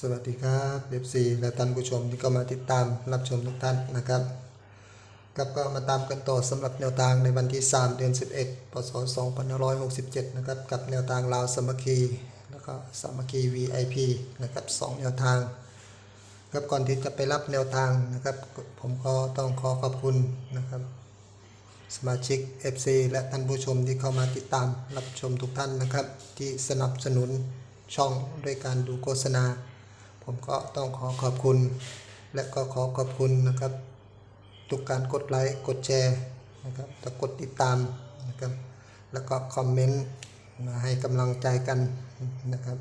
สวัสดีครับเอฟซีและท่านผู้ชมที่ก็มาติดตามรับชมทุกท่านนะครับครับก็มาตามกันต่อสำหรับแนวทางในวันที่ 3 เดือน 11พศ2567 นะครับ กับแนวทางลาวสมัคคี แล้วก็สมัคคี VIP นะครับสองแนวทางครับก่อนที่จะไปรับแนวทางนะครับ ผมก็ต้องขอขอบคุณนะครับ สมาชิก FC และท่านผู้ชมที่เข้ามาติดตามรับชมทุกท่านนะครับ ที่สนับสนุนช่องด้วยการดูโฆษณา ผมก็ต้องขอขอบคุณ และก็ขอขอบคุณนะครับ ทุกการกดไลค์กดแชร์นะครับและกดติดตามนะครับ แล้วก็คอมเมนต์มาให้กำลังใจกันนะครับ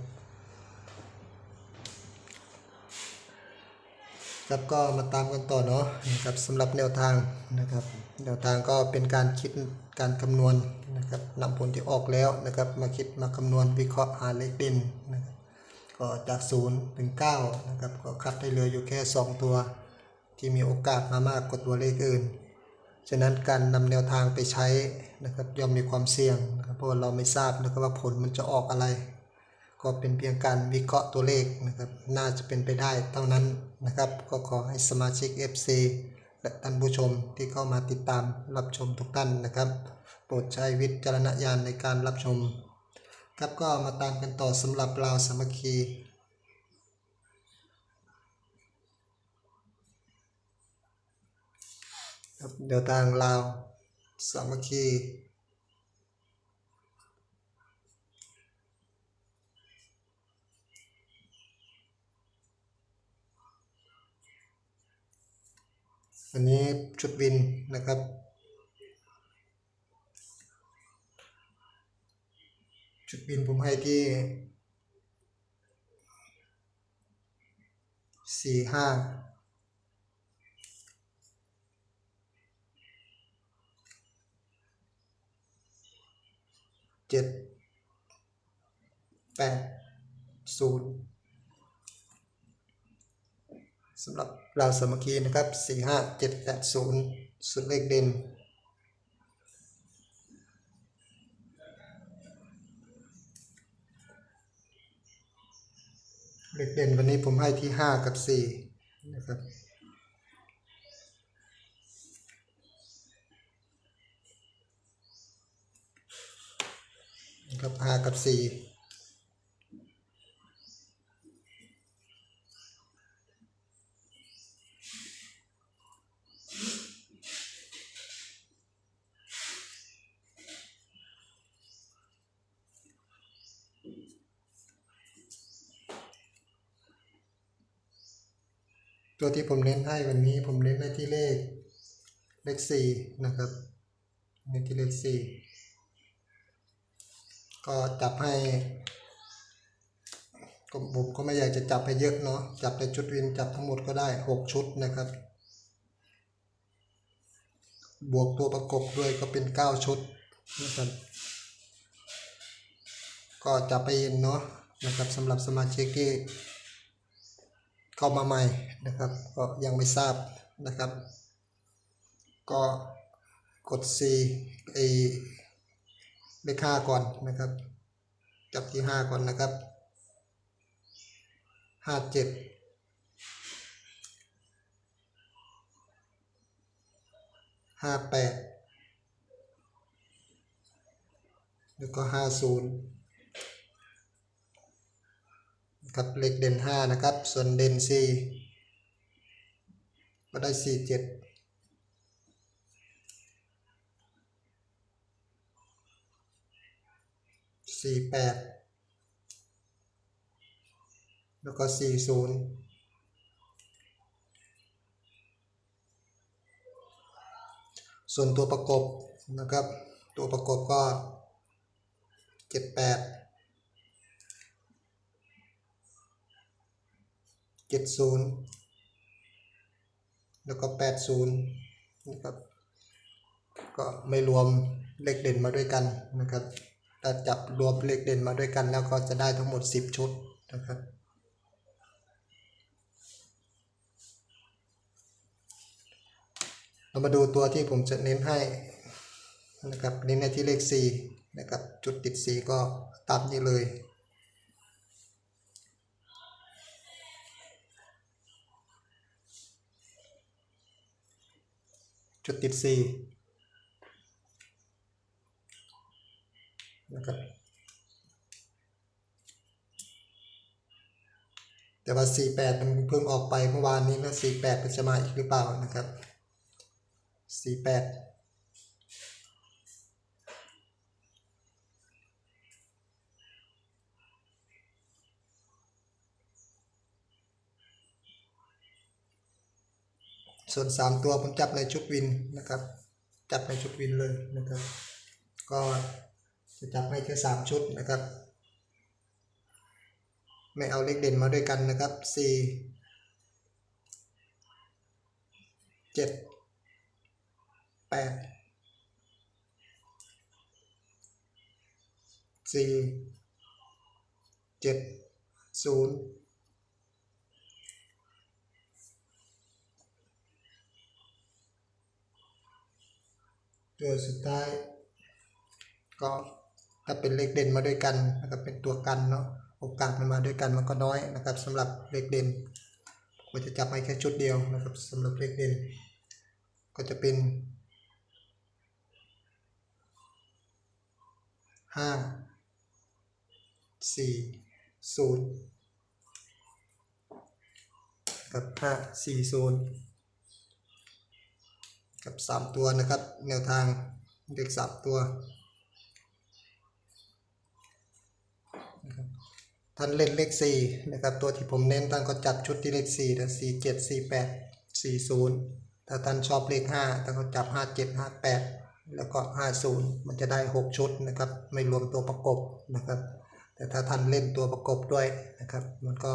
ครับก็มาตามกันต่อเนาะนะครับสำหรับแนวทางนะครับ แนวทางก็เป็นการคิดการคำนวณนะครับนำผลที่ออกแล้วนะครับ มาคิดมาคำนวณวิเคราะห์หาเลขเด่นนะครับ ก็จาก 0 ถึง9นะครับก็คัดได้เหลืออยู่แค่ 2 ตัว ที่มีโอกาสมามากกว่าตัวเลขอื่น ฉะนั้นการนำแนวทางไปใช้นะครับย่อมมีความเสี่ยงนะครับเพราะว่าเราไม่ทราบนะครับว่าผลมันจะออกอะไร ก็เป็นเพียงการวิเคราะห์ตัวเลขนะครับน่าจะเป็นไปได้เท่านั้นนะครับ ก็ขอให้สมาชิก FC และท่านผู้ชมที่เข้ามาติดตามรับชมทุกท่านนะครับ โปรดใช้วิจารณญาณในการรับชม ครับก็มาตามกันต่อสำหรับลาวสามัคคีครับเดี๋ยวทางลาวสามัคคีอันนี้ชุดวินนะครับ ชุดวินผมให้ที่สี่ห้าเจ็ดแปดศูนย์สำหรับเราสมัคคีนะครับ 4 5 7 8 0 สุดเลขเด่น เลขเด่นวันนี้ผมให้ที่ห้ากับสี่นะครับนะครับ5กับ4 ตัวที่ผมเน้นให้วันนี้ผมเน้นในที่เลขเลขสี่นะครับเน้นที่เลขสี่ก็จับให้ก็ผมก็ไม่อยากจะจับให้เยอะเนาะจับในชุดวินจับทั้งหมดก็ได้หกชุดนะครับ บวกตัวประกบด้วยก็เป็นเก้าชุดนะครับก็จับไปเองเนาะนะครับสำหรับสมาชิกที่ เข้ามาใหม่นะครับ ก็ยังไม่ทราบนะครับ ก็กด C ไอเลขห้าก่อนนะครับ จับที่ห้าก่อนนะครับห้าเจ็ดห้าแปดแล้วก็ห้าศูนย์ ครับเลขเด่นห้านะครับ ส่วนเด่นสี่ก็ได้สี่เจ็ดสี่แปดแล้วก็สี่ศูนย์ส่วนตัวประกบนะครับ ตัวประกบก็เจ็ดแปด เจ็ดศูนย์แล้วก็แปดศูนย์นะครับ ก็ไม่รวมเลขเด่นมาด้วยกันนะครับ ถ้าจับรวมเลขเด่นมาด้วยกันแล้วก็จะได้ทั้งหมดสิบชุดนะครับเรามาดูตัวที่ผมจะเน้นให้นะครับเน้นในที่เลขสี่นะครับ จุดติดสีก็ตามนี้เลย จุดติดสี่นะครับแต่ว่า 48 มันเพิ่งออกไปเมื่อวานนี้นะ48มันจะมาอีกหรือเปล่านะครับ 48 ส่วน 3 ตัวผมจับในชุดวินนะครับ จับในชุดวินเลยนะครับ ก็จะจับให้แค่3ชุดนะครับ ไม่เอาเลขเด่นมาด้วยกันนะครับสี่เจ็ดแปดสี่เจ็ดศูนย์ ตัวสุดท้าย ก็ถ้าเป็นเลขเด่นมาด้วยกันนะครับเป็นตัวกันเนาะโอกาสมันมาด้วยกันมันก็น้อยนะครับสำหรับเลขเด่นผมจะจับให้แค่ชุดเดียวนะครับสำหรับเลขเด่น ก็จะเป็นห้าสี่ศูนย์กับห้าสี่ศูนย์ กับสามตัวนะครับ แนวทางเลขสามตัวท่านเล่นเลขสี่นะครับ ตัวที่ผมเน้นท่านก็จัดชุดที่เลขสี่นะสี่เจ็ดสี่แปดสี่ศูนย์ถ้าท่านชอบเลขห้าท่านก็จับห้าเจ็ดห้าแปดแล้วก็ห้าศูนย์มันจะได้หกชุดนะครับ ไม่รวมตัวประกบนะครับ แต่ถ้าท่านเล่นตัวประกบด้วยนะครับ มันก็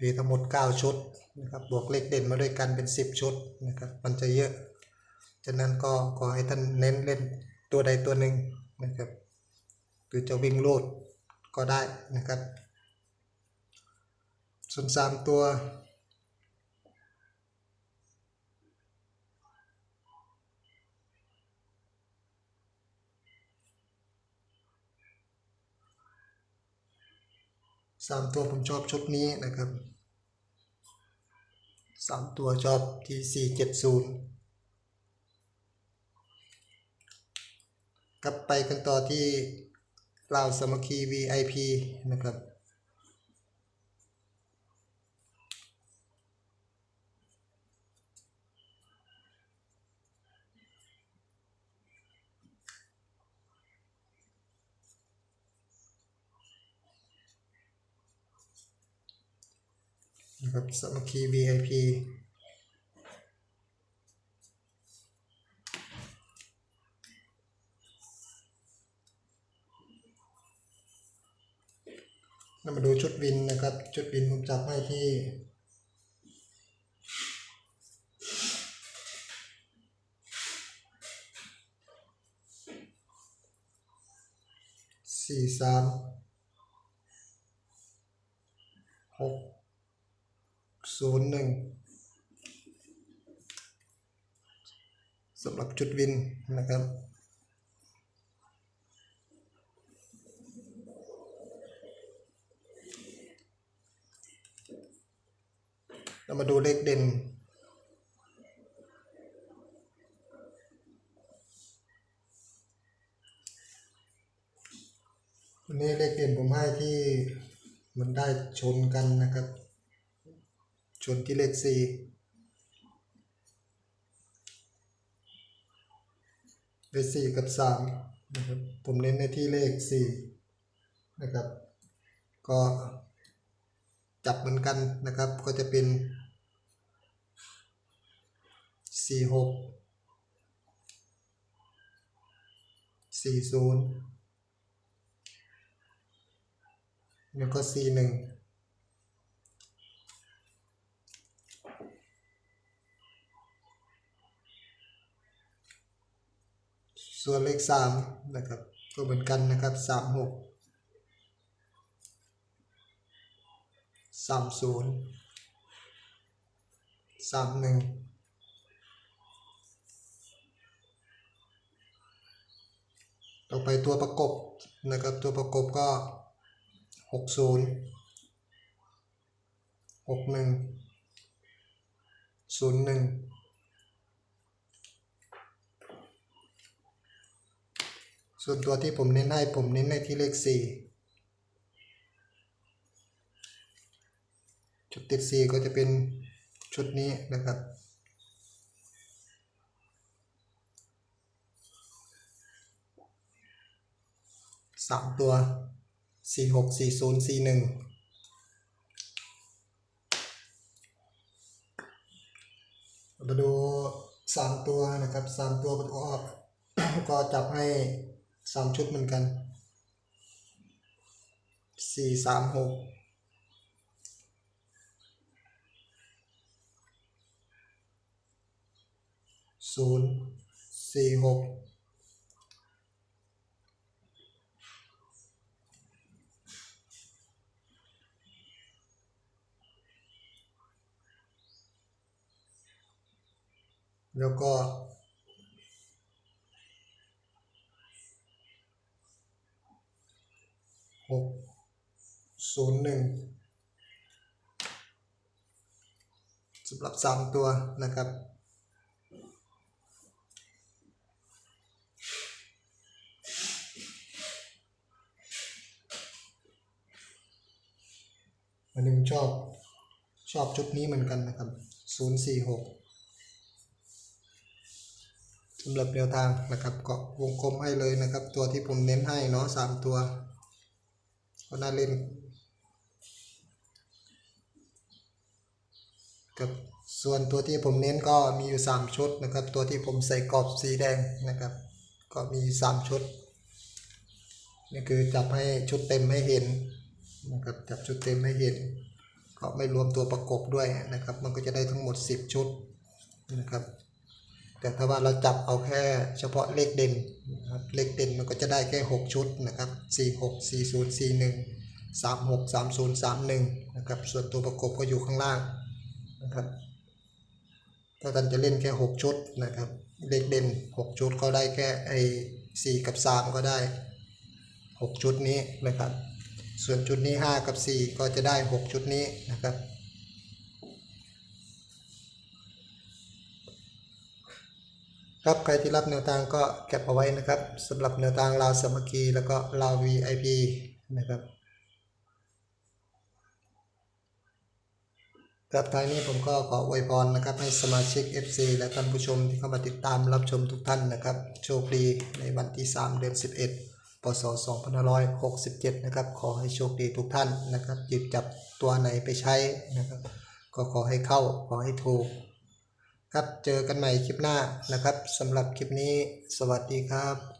มีทั้งหมดเก้าชุดนะครับบวกเลขเด่นมาด้วยกันเป็นสิบชุดนะครับมันจะเยอะ ฉะนั้นก็ขอให้ท่านเน้นเล่นตัวใดตัวหนึ่งนะครับหรือจะวิ่งโลดก็ได้นะครับส่วนสามตัว สามตัวผมชอบชุดนี้นะครับสามตัวชอบที่สี่เจ็ดศูนย์กลับไปกันต่อที่ลาวสมัคคี VIP นะครับ นะครับสามัคคี VIP เรามาดูชุดวินนะครับ ชุดวินผมจับให้ที่สี่สามหก ศูนย์หนึ่งสำหรับจุดวินนะครับเรามาดูเลขเด่น วันนี้เลขเด่นผมให้ที่มันได้ชนกันนะครับ ชนที่เลขสี่เลขสี่กับสามนะครับผมเน้นในที่เลขสี่นะครับ ก็จับเหมือนกันนะครับ ก็จะเป็นสี่หกสี่ศูนย์แล้วก็สี่หนึ่ง ส่วนเลขสามนะครับก็เหมือนกันนะครับสามหกสามศูนย์สามหนึ่งต่อไปตัวประกบนะครับตัวประกบก็หกศูนย์หกหนึ่งศูนย์หนึ่ง ส่วนตัวที่ผมเน้นให้ผมเน้นในที่เลขสี่ชุดติดสี่ก็จะเป็นชุดนี้นะครับ สามตัว สี่หกสี่ศูนย์สี่หนึ่งมาดูสามตัวนะครับสามตัวประกอบก็จับให้ สามชุดเหมือนกันสี่สามหกศูนย์สี่หกแล้วก็ หกศูนย์หนึ่งสำหรับสามตัวนะครับอันหนี้ผมชอบชอบชุดนี้เหมือนกันนะครับศูนย์สี่หกสำหรับแนวทางนะครับก็วงกลมให้เลยนะครับ ตัวที่ผมเน้นให้เนาะสามตัว ก็น่าเลนกับส่วนตัวที่ผมเน้นก็มีอยู่สามชุดนะครับ ตัวที่ผมใส่กรอบสีแดงนะครับ ก็มีสามชุดนี่คือจับให้ชุดเต็มให้เห็นนะครับจับชุดเต็มให้เห็น ก็ไม่รวมตัวประกบด้วยนะครับ มันก็จะได้ทั้งหมด 10 ชุดนะครับ แต่ถ้าว่าเราจับเอาแค่เฉพาะเลขเด่นนะครับเลขเด่นมันก็จะได้แค่ 6 ชุดนะครับ 4 6 4 0 4 1 3 6 3 0 3 1นะครับส่วนตัวประกบก็อยู่ข้างล่างนะครับถ้าท่านจะเล่นแค่ 6 ชุดนะครับเลขเด่น 6 ชุดก็ได้แค่ไอ้4กับ 3 ก็ได้ 6 ชุดนี้นะครับ ส่วนชุดนี้ 5 กับ 4 ก็จะได้ 6 ชุดนี้นะครับ ครับใครที่รับแนวทางก็เก็บเอาไว้นะครับสำหรับแนวทางลาวสมัคคีแล้วก็ลาว VIP นะครับครับท้ายนี้ผมก็ขออวยพรนะครับให้สมาชิก FC และท่านผู้ชมที่เข้ามาติดตามรับชมทุกท่านนะครับ โชคดีในวันที่ 3 เดือน 11 พศ 2567 นะครับ ขอให้โชคดีทุกท่านนะครับหยิบจับตัวไหนไปใช้นะครับ ก็ขอให้เข้าขอให้ถูก ครับเจอกันใหม่คลิปหน้านะครับสำหรับคลิปนี้ สวัสดีครับ